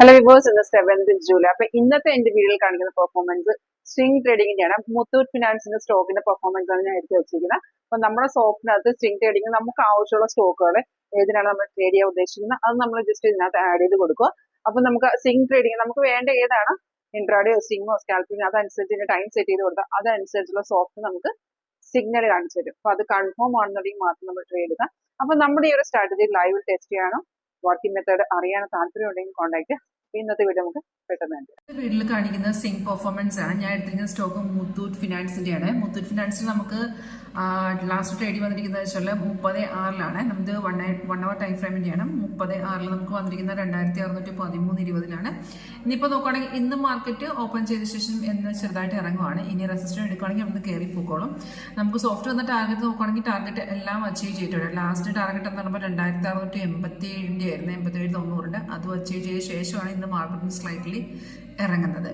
Hello viewers ഇന്ന് seventh July. അപ്പൊ ഇന്നത്തെ എന്റെ വീഡിയോയിൽ കാണിക്കുന്ന പെർഫോമൻസ് സ്ട്രിംഗ് ട്രേഡിംഗിന്റെയാണ് മുത്തൂറ്റ് ഫിനാൻസിന്റെ സ്റ്റോക്കിന്റെ പെർഫോമൻസ് ആണ് ഞാൻ എടുത്തു വെച്ചിരിക്കുന്നത്. അപ്പൊ നമ്മുടെ സ്റ്റോക്കിനകത്ത് സ്ട്രിംഗ് ട്രേഡിംഗ് നമുക്ക് ആവശ്യമുള്ള സ്റ്റോക്കുകൾ ഏതിനാണ് നമ്മൾ ട്രേഡ് ചെയ്യാൻ ഉദ്ദേശിക്കുന്നത് അത് നമ്മൾ ജസ്റ്റ് ഇതിനകത്ത് ആഡ് ചെയ്ത് കൊടുക്കുക. അപ്പൊ നമുക്ക് സ്ട്രിംഗ് ട്രേഡിംഗ് നമുക്ക് വേണ്ട ഏതാണ്? ഇൻട്രാഡിയോ സ്റ്റിങ്ങോ സ്കാൽപ്പിംഗ് അതനുസരിച്ച് ടൈം സെറ്റ് ചെയ്ത് കൊടുക്കുക. അതനുസരിച്ചുള്ള സോഫ്റ്റ് നമുക്ക് സിഗ്നൽ കാണിച്ചു തരും. അപ്പൊ അത് കൺഫേം ആണെന്നുണ്ടെങ്കിൽ മാത്രം നമ്മൾ ട്രേഡ് ചെയ്യുക. അപ്പൊ നമ്മുടെ ഈ ഒരു സ്ട്രാറ്റജി ലൈവ് ടെസ്റ്റ് ചെയ്യാനോ വർക്കിംഗ് മെത്തേഡ് അറിയാൻ താല്പര്യം ഉണ്ടെങ്കിൽ കോൺടാക്ട് ഇന്നത്തെ വീഡിയോ നമുക്ക് പെട്ടെന്ന് കാണിക്കുന്ന സിംഗ് പെർഫോമൻസ് ആണ്. ഞാൻ എടുത്തിരിക്കുന്ന സ്റ്റോക്ക് മുത്തൂറ്റ് ഫിനാൻസിന്റെ ആണ് മുത്തൂറ്റ് ഫിനാൻസിൽ നമുക്ക് ലാസ്റ്റ് ട്രേഡ് വന്നിരിക്കുന്നത് വെച്ചാൽ മുപ്പത് ആറിലാണ്. നമുക്ക് വൺ വൺ അവർ ടൈം ഫ്രെയിമിന്റെയാണ് മുപ്പത് ആറിൽ നമുക്ക് വന്നിരിക്കുന്ന രണ്ടായിരത്തി അറുന്നൂറ്റി പതിമൂന്ന് ഇരുപതിലാണ്. ഇനിയിപ്പോൾ നോക്കുകയാണെങ്കിൽ ഇന്ന് മാർക്കറ്റ് ഓപ്പൺ ചെയ്ത ശേഷം എന്ന് ചെറുതായിട്ട് ഇറങ്ങുവാണ്. ഇനി റെസിസ്റ്റർ എടുക്കുകയാണെങ്കിൽ നമുക്ക് കയറി പോക്കോളും. നമുക്ക് സോഫ്റ്റ് വന്ന ടാർഗറ്റ് നോക്കുകയാണെങ്കിൽ ടാർഗറ്റ് എല്ലാം അച്ചീവ് ചെയ്തിട്ടുണ്ട്. ലാസ്റ്റ് ടാർഗറ്റ് എന്ന് പറയുമ്പോൾ രണ്ടായിരത്തി അറുന്നൂറ്റി എൺപത്തി ഏഴിന്റെ ആയിരുന്നു എൺപത്തി ഏഴ് തൊണ്ണൂറിന്റെ അതും അച്ചീവ് ചെയ്ത ശേഷമാണ് ഇന്ന് മാർക്കറ്റിൽ സ്ലൈറ്റ്ലി ഇറങ്ങുന്നത്.